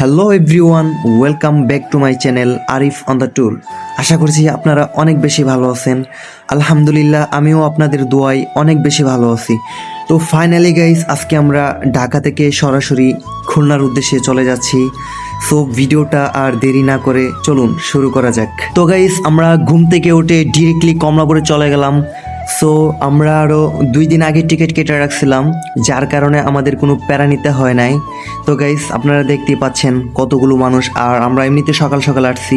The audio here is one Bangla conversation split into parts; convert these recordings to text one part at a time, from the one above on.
Hello everyone welcome back to my channel Arif on the tour আশা করছি আপনারা অনেক বেশি ভালো আছেন। আলহামদুলিল্লাহ, আমিও আপনাদের দোয়ায় অনেক বেশি ভালো আছি। তো ফাইনালি গাইস আজকে আমরা ঢাকা থেকে সরাসরি খুলনার উদ্দেশ্যে চলে যাচ্ছি। সো ভিডিওটা আর দেরি না করে চলুন, শুরু করা যাক। তো গাইস আমরা ঘুম থেকে উঠে ডিরেক্টলি কমলাপুরে চলে গেলাম। সো আমরা আরও দুই দিন আগে টিকিট কেটে রাখছিলাম, যার কারণে আমাদের কোনো প্যারা নিতে হয় নাই। তো গাইস আপনারা দেখতেই পাচ্ছেন কতগুলো মানুষ, আর আমরা এমনিতে সকাল সকাল আসছি।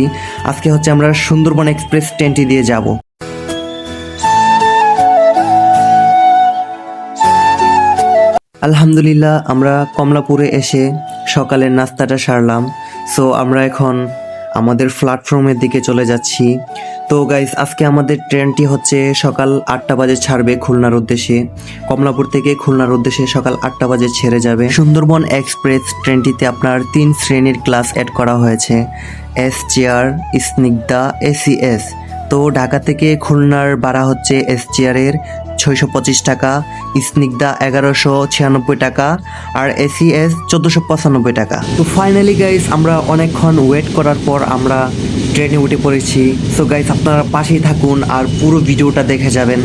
আজকে হচ্ছে আমরা সুন্দরবন এক্সপ্রেস ট্রেনটি দিয়ে যাব। আলহামদুলিল্লাহ, আমরা কমলাপুরে এসে সকালের নাস্তাটা সারলাম। সো আমরা এখন আমাদের প্ল্যাটফর্মের দিকে চলে যাচ্ছি। তো গাইস আজকে আমাদের ট্রেনটি হচ্ছে সকাল আটটা বাজে ছাড়বে খুলনার উদ্দেশ্যে। কমলাপুর থেকে খুলনার উদ্দেশ্যে সকাল আটটা বাজে ছেড়ে যাবে। সুন্দরবন এক্সপ্রেস ট্রেনটিতে আপনার তিন শ্রেণির ক্লাস অ্যাড করা হয়েছে। এস চেয়ার স্নিগ্ধা এসিএস তো ঢাকা থেকে খুলনার ভাড়া হচ্ছে এস চেয়ারের ছয়শো পঁচিশ টাকা, স্নিগ্ধা এগারোশো ছিয়ানব্বই টাকা, আর এসিএস চোদ্দোশো পঁচানব্বই টাকা। তো ফাইনালি গাইস আমরা অনেকক্ষণ ওয়েট করার পর আমরা ট্রেনে উঠে পড়েছি। সো গাইস আপনারা পাশেই থাকুন আর পুরো ভিডিওটা দেখে যাবেন।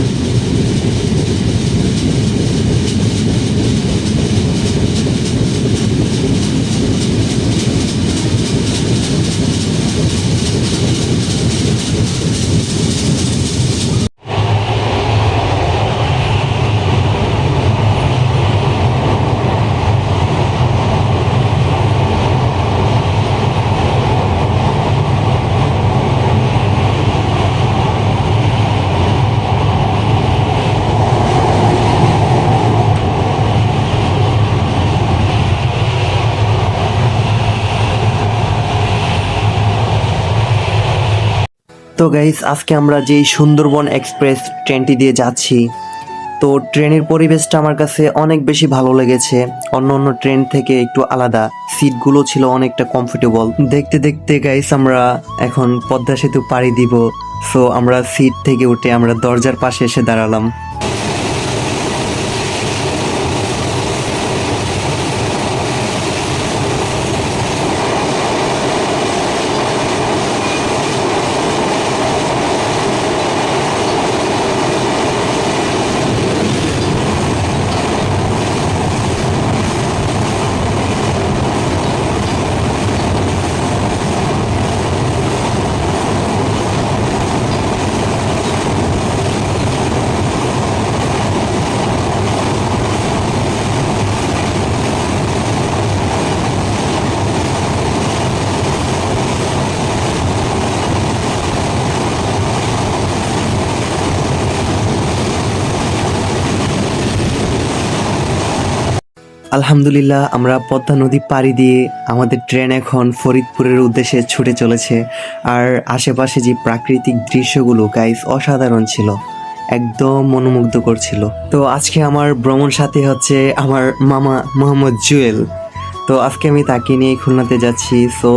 তো গাইস আজকে আমরা যেই সুন্দরবন এক্সপ্রেস ট্রেনটি দিয়ে যাচ্ছি, তো ট্রেনের পরিবেশটা আমার কাছে অনেক বেশি ভালো লেগেছে। অন্য অন্য ট্রেন থেকে একটু আলাদা সিটগুলো ছিল অনেকটা কমফোর্টেবল দেখতে দেখতে গাইস আমরা এখন পদ্মা সেতু পাড়ি দিব। সো আমরা সিট থেকে উঠে আমরা দরজার পাশে এসে দাঁড়ালাম। আলহামদুলিল্লাহ, আমরা পদ্মা নদী পাড়ি দিয়ে আমাদের ট্রেন এখন ফরিদপুরের উদ্দেশ্যে ছুটে চলেছে। আর আশেপাশে যে প্রাকৃতিক দৃশ্যগুলো গাইস অসাধারণ ছিল। একদম মনোমুগ্ধকর ছিল। তো আজকে আমার ভ্রমণ সাথী হচ্ছে আমার মামা মোহাম্মদ জুয়েল। তো আজকে আমি তাকে নিয়ে খুলনাতে যাচ্ছি। সো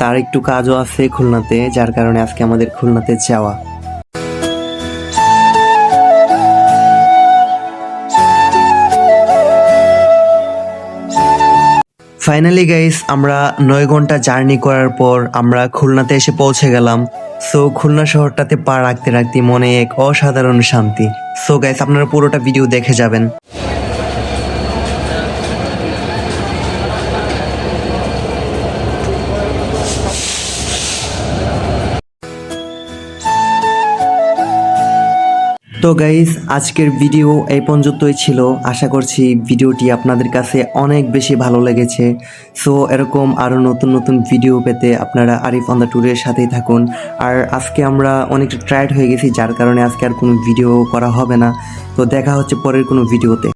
তার একটু কাজও আছে খুলনাতে, যার কারণে আজকে আমাদের খুলনাতে যাওয়া। ফাইনালি গাইস আমরা নয় ঘণ্টা জার্নি করার পর আমরা খুলনাতে এসে পৌঁছে গেলাম। সো খুলনা শহরটাতে পা রাখতে রাখতে মনে এক অসাধারণ শান্তি। সো গাইস আপনারা পুরোটা ভিডিও দেখে যাবেন। তো গাইজ আজকের ভিডিও এই পর্যন্তই ছিল। আশা করছি ভিডিওটি আপনাদের কাছে অনেক বেশি ভালো লেগেছে। সো এরকম আরও নতুন নতুন ভিডিও পেতে আপনারা আরিফ অন দ্য ট্যুরের সাথেই থাকুন। আর আজকে আমরা অনেকটা ট্রায়ার্ড হয়ে গেছি, যার কারণে আজকে আর কোনো ভিডিও করা হবে না। তো দেখা হচ্ছে পরের কোনো ভিডিওতে